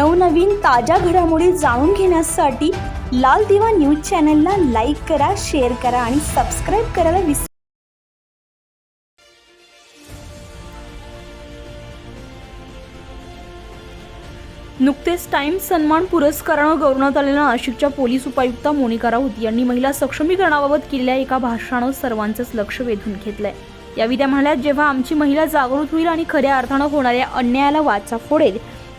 नवनवीन ताज्या घडामोडी जाणून घेण्यासाठी लाल दिवा न्यूज चॅनलला लाईक करा शेअर करा आणि सबस्क्राईब करायला विसरू नुकतेच टाइम सन्मान पुरस्कारानं गौरवण्यात आलेल्या नाशिकच्या पोलीस उपायुक्ता मोनिका राऊत यांनी महिला सक्षमीकरणाबाबत केलेल्या एका भाषणानं सर्वांचंच लक्ष वेधून घेतलंय. यावेळी त्या म्हणाल्या जेव्हा आमची महिला जागृत होईल आणि खऱ्या अर्थानं होणाऱ्या अन्यायाला वाचा फोडेल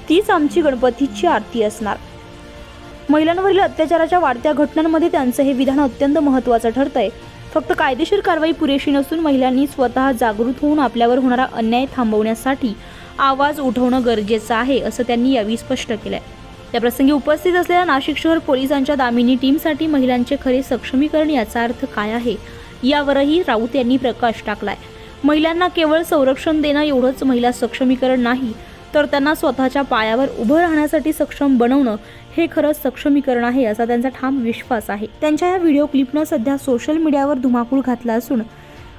तीच आमची गणपतीची आरती असणार. महिलांवरील अत्याचाराच्या वाढत्या घटनांमध्ये त्यांचं हे विधान अत्यंत महत्त्वाचं ठरतंय. फक्त कायदेशीर कारवाई पुरेशी नसून महिलांनी स्वतः जागृत होऊन आपल्यावर होणारा अन्याय थांबवण्यासाठी आवाज उठवणं गरजेचं आहे असं त्यांनी यावेळी स्पष्ट केलंय. या प्रसंगी उपस्थित असलेल्या नाशिक शहर पोलिसांच्या दामिनी टीमसाठी महिलांचे खरे सक्षमीकरण याचा अर्थ काय आहे यावरही राऊत यांनी प्रकाश टाकलाय. महिलांना केवळ संरक्षण देणं एवढंच महिला सक्षमीकरण नाही तर त्यांना स्वतःच्या पायावर उभं राहण्यासाठी सक्षम बनवणं हे खरंच सक्षमीकरण आहे असा त्यांचा ठाम विश्वास आहे. त्यांच्या या व्हिडिओ क्लिपनं सध्या सोशल मीडियावर धुमाकूळ घातला असून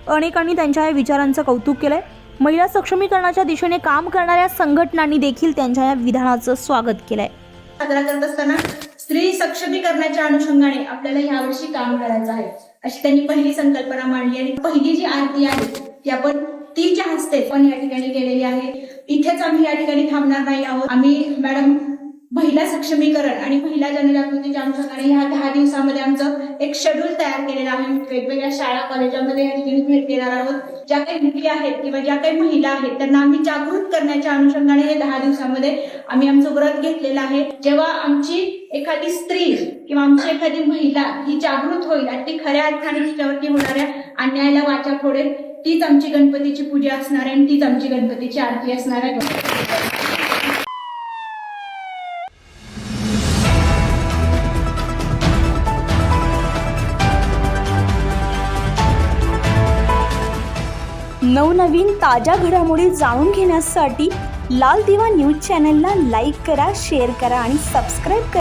अनेकांनी त्यांच्या या विचारांचं कौतुक केलंय. महिला सक्षमीकरणाच्या दिशेने काम करणाऱ्या संघटनांनी देखील त्यांच्या या विधानाचं स्वागत केलंय. साजरा करत असताना स्त्री सक्षमीकरणाच्या अनुषंगाने आपल्याला यावर्षी काम करायचं आहे. अशी त्यांनी पहिली संकल्पना मांडली आणि पहिली जी आरती आहे ती आपण तिच्या हस्ते पण या ठिकाणी केलेली आहे इथेच आम्ही या ठिकाणी थांबणार नाही आहोत. आम्ही मॅडम महिला सक्षमीकरण आणि महिला जनजागृतीच्या अनुषंगाने ह्या दहा दिवसामध्ये आमचं एक शेड्यूल तयार केलेलं आहे. वेगवेगळ्या शाळा कॉलेजामध्ये या ठिकाणी भेट देणार आहोत. ज्या काही मुली आहेत किंवा ज्या काही महिला आहेत त्यांना आम्ही जागृत करण्याच्या अनुषंगाने हे दहा दिवसामध्ये आम्ही आमचं व्रत घेतलेलं आहे. जेव्हा आमची एखादी स्त्री किंवा आमची एखादी महिला ही जागृत होईल आणि ती खऱ्या अर्थाने तिच्यावरती होणाऱ्या अन्यायाला वाचा फोडेल तीच आमची गणपतीची पूजा असणार आहे आणि तीच आमची गणपतीची आरती असणार आहे. नवनवीन ताज्या घडामोडी जाणून घेण्यासाठी लाल दिवा न्यूज चॅनलला लाईक करा शेअर करा आणि सबस्क्राईब करा.